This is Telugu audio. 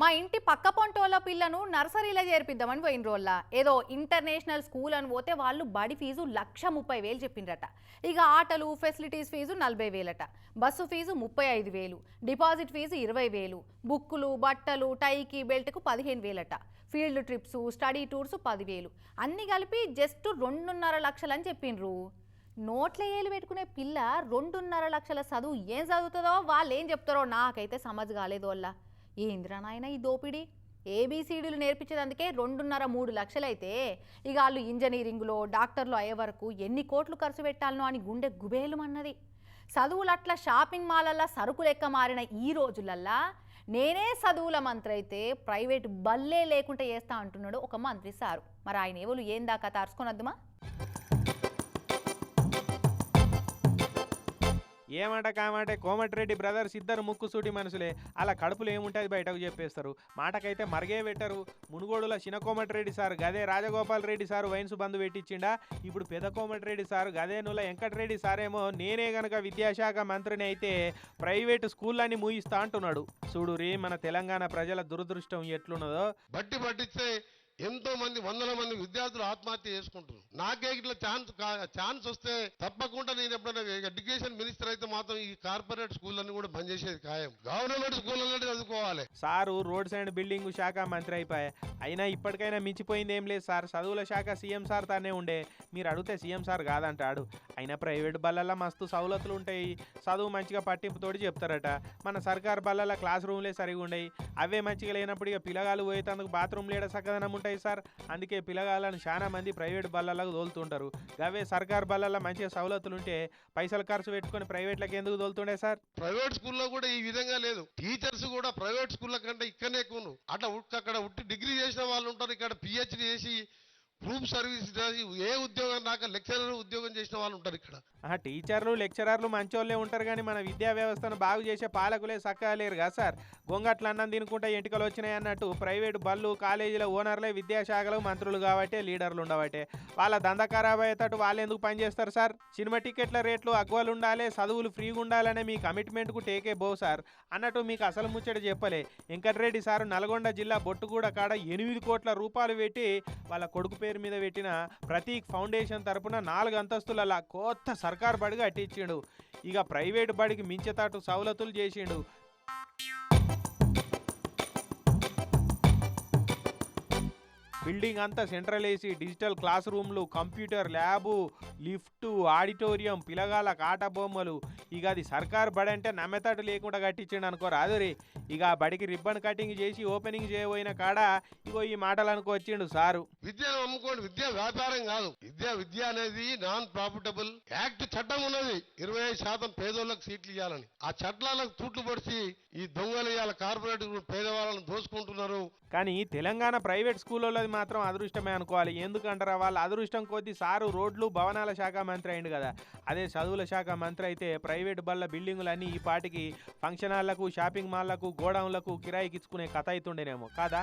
మా ఇంటి పక్క పొంటోళ్ళ పిల్లను నర్సరీలో చేర్పిద్దామని పోయిన రోజుల ఏదో ఇంటర్నేషనల్ స్కూల్ అని పోతే వాళ్ళు బడి ఫీజు లక్ష ముప్పై వేలు చెప్పిండ్రట. ఇక ఆటలు ఫెసిలిటీస్ ఫీజు నలభై వేలట. బస్సు ఫీజు ముప్పై ఐదు వేలు. డిపాజిట్ ఫీజు ఇరవై వేలు. బుక్కులు బట్టలు టైకి బెల్ట్కు పదిహేను వేలట. ఫీల్డ్ ట్రిప్స్ స్టడీ టూర్స్ పదివేలు అన్నీ కలిపి జస్ట్ రెండున్నర లక్షలని చెప్పిండ్రు. నోట్ల ఏలు పెట్టుకునే పిల్ల రెండున్నర లక్షల చదువు ఏం చదువుతుందో వాళ్ళు ఏం చెప్తారో నాకైతే సమజ్ కాలేదు వాళ్ళ ఏంద్రా నాయన ఈ దోపిడీ? ఏబీసీడీలు నేర్పించేదందుకే రెండున్నర మూడు లక్షలైతే. ఇక వాళ్ళు ఇంజనీరింగ్లో డాక్టర్లు అయ్యే వరకు ఎన్ని కోట్లు ఖర్చు పెట్టాలనో అని గుండె గుబేలుమన్నది. చదువులు అట్లా షాపింగ్ మాలల్లా సరుకు లెక్క మారిన ఈ రోజులల్లా నేనే చదువుల మంత్రి అయితే ప్రైవేట్ బల్లే లేకుండా చేస్తా అంటున్నాడు ఒక మంత్రి సారు. మరి ఆయన ఎవరు ఏందాకా తార్చుకొనొద్దుమా? ఏమంట కామంటే కోమటిరెడ్డి బ్రదర్స్ ఇద్దరు ముక్కుసూటి మనుషులే. అలా కడుపులో ఏముంటుంది బయటకు చెప్పేస్తారు. మాటకైతే మరిగే పెట్టరు. మునుగోడుల చిన్న కోమటిరెడ్డి సార్ గదే రాజగోపాల్ రెడ్డి సార్ వైన్స్ బంధు పెట్టించిండా? ఇప్పుడు పెద్ద కోమటిరెడ్డి సార్ గదే నుల వెంకటరెడ్డి సారేమో నేనే గనక విద్యాశాఖ మంత్రిని అయితే ప్రైవేటు స్కూళ్ళని మూయిస్తా అంటున్నాడు. చూడు రే మన తెలంగాణ ప్రజల దురదృష్టం ఎట్లున్నదో. బట్టి పట్టిస్తే ఎంతో మంది వందల మంది విద్యార్థులు ఆత్మహత్య చేసుకుంటున్నారు. నాకే ఇట్లా ఛాన్స్ కా- ఛాన్స్ వస్తే తప్పకుండా నేను ఎప్పుడైనా ఎడ్యుకేషన్ మినిస్టర్ అయితే మాత్రం ఈ కార్పొరేట్ స్కూళ్ళని కూడా బంద్ చేసేది ఖాయం. గవర్నమెంట్ స్కూళ్ళని చదువుకోవాలి. సారు రోడ్స్ అండ్ బిల్డింగ్ శాఖ మంత్రి అయిపోయా. అయినా ఇప్పటికైనా మించిపోయింది ఏం లేదు సార్. చదువుల శాఖ సీఎం సార్ తానే ఉండే. మీరు అడిగితే సీఎం సార్ కాదంటాడు. అయినా ప్రైవేట్ బల్లల్లో మస్తు సవలతులు ఉంటాయి. చదువు మంచిగా పట్టింపుతోటి చెప్తారట. మన సర్కార్ బల్లల క్లాస్ రూమ్లే సరిగా ఉండయి అవే మంచిగా లేనప్పుడు ఇక పిల్లగాలు పోయేందుకు బాత్రూమ్ లేడ సగదనం ఉంటాయి సార్. అందుకే పిల్లగాళ్ళను చాలా మంది ప్రైవేట్ బల్లలకు తోలుతుంటారు. అవే సర్కార్ బల్లల్లో మంచిగా సవలతులు ఉంటే పైసలు ఖర్చు పెట్టుకొని ప్రైవేట్లకు ఎందుకు తోలుతుండే సార్? ప్రైవేట్ స్కూల్లో కూడా ఈ విధంగా లేదు. టీచర్స్ కూడా ప్రైవేట్ స్కూళ్ళ కంటే ఇక్కడనే ఎక్కువ అట్లా అక్కడ ఉట్టి డిగ్రీ చేసిన వాళ్ళు ఉంటారు. ఇక్కడ పిహెచ్డి చేసి గ్రూప్ సర్వీస్ ఏ ఉద్యోగం రాక లెక్చరర్ ఉద్యోగం చేసిన వాళ్ళు ఉంటారు ఇక్కడ. టీచర్లు లెక్చరర్లు మంచోళ్ళే ఉంటారు కానీ మన విద్యా వ్యవస్థను బాగు చేసే పాలకులే చక్కగా లేరు కదా సార్? గొంగట్లు అన్నం తినుకుంటే ఎంటికలు వచ్చినాయి అన్నట్టు ప్రైవేటు బళ్ళు కాలేజీల ఓనర్లే విద్యాశాఖలు మంత్రులు కాబట్టి లీడర్లు ఉండబట్టే. వాళ్ళ దంద ఖరాబ్ అయ్యేటట్టు వాళ్ళు ఎందుకు పనిచేస్తారు సార్? సినిమా టికెట్ల రేట్లు అగ్వాలు ఉండాలి చదువులు ఫ్రీగా ఉండాలనే మీ కమిట్మెంట్కు టేకే బో సార్. అన్నట్టు మీకు అసలు ముచ్చట చెప్పలే. వెంకటరెడ్డి సార్ నల్గొండ జిల్లా బొట్టుగూడ కాడ ఎనిమిది కోట్ల రూపాయలు పెట్టి వాళ్ళ కొడుకు పేరు మీద పెట్టిన ప్రతీక్ ఫౌండేషన్ తరపున నాలుగు అంతస్తులలా కొత్త సర్కార్ బడిగా అట్టించిండు. ఇక ప్రైవేట్ బడికి మించేతాటు సవలతులు చేసిండు. బిల్డింగ్ అంతా సెంట్రల్ ఏసీ డిజిటల్ క్లాస్ రూమ్లు కంప్యూటర్ ల్యాబు లిఫ్ట్ ఆడిటోరియం పిలగాల ఆట బొమ్మలు. ఇక అది సర్కార్ బడి అంటే నమ్మెతట్టు లేకుండా కట్టించిండు అనుకో రాదురి ఇక ఆ బడికి రిబ్బన్ కటింగ్ చేసి ఓపెనింగ్ చేయబోయిన కాడ ఇగో ఈ మాటలు అనుకో వచ్చిండు సారు. విద్యను అమ్ముకోండి విద్య వ్యాపారం కాదు. విద్య విద్య అనేది నాన్ ప్రాఫిటబుల్ యాక్ట్ చట్టం ఉన్నది. ఇరవై శాతం పేదోళ్ళకి సీట్లు ఇవ్వాలని ఆ చట్టాలకు తూట్లు పడిచి ఈ దొంగలు ఇవాళ కార్పొరేట్ పేదవాళ్ళని దోసుకుంటున్నారు కానీ తెలంగాణ ప్రైవేట్ స్కూళ్ళది మాత్రం అదృష్టమే అనుకోవాలి. ఎందుకంటారా? వాళ్ళ అదృష్టం కొద్ది సారు రోడ్లు భవనాల శాఖ మంత్రి అయింది కదా. అదే చదువుల శాఖ మంత్రి అయితే ప్రైవేట్ బళ్ళ బిల్డింగులన్నీ ఈ పాటికి ఫంక్షన్ హాళ్ళకు షాపింగ్ మాల్లకు గోడౌన్లకు కిరాయికిచ్చుకునే కథ అవుతుండేనేమో కాదా?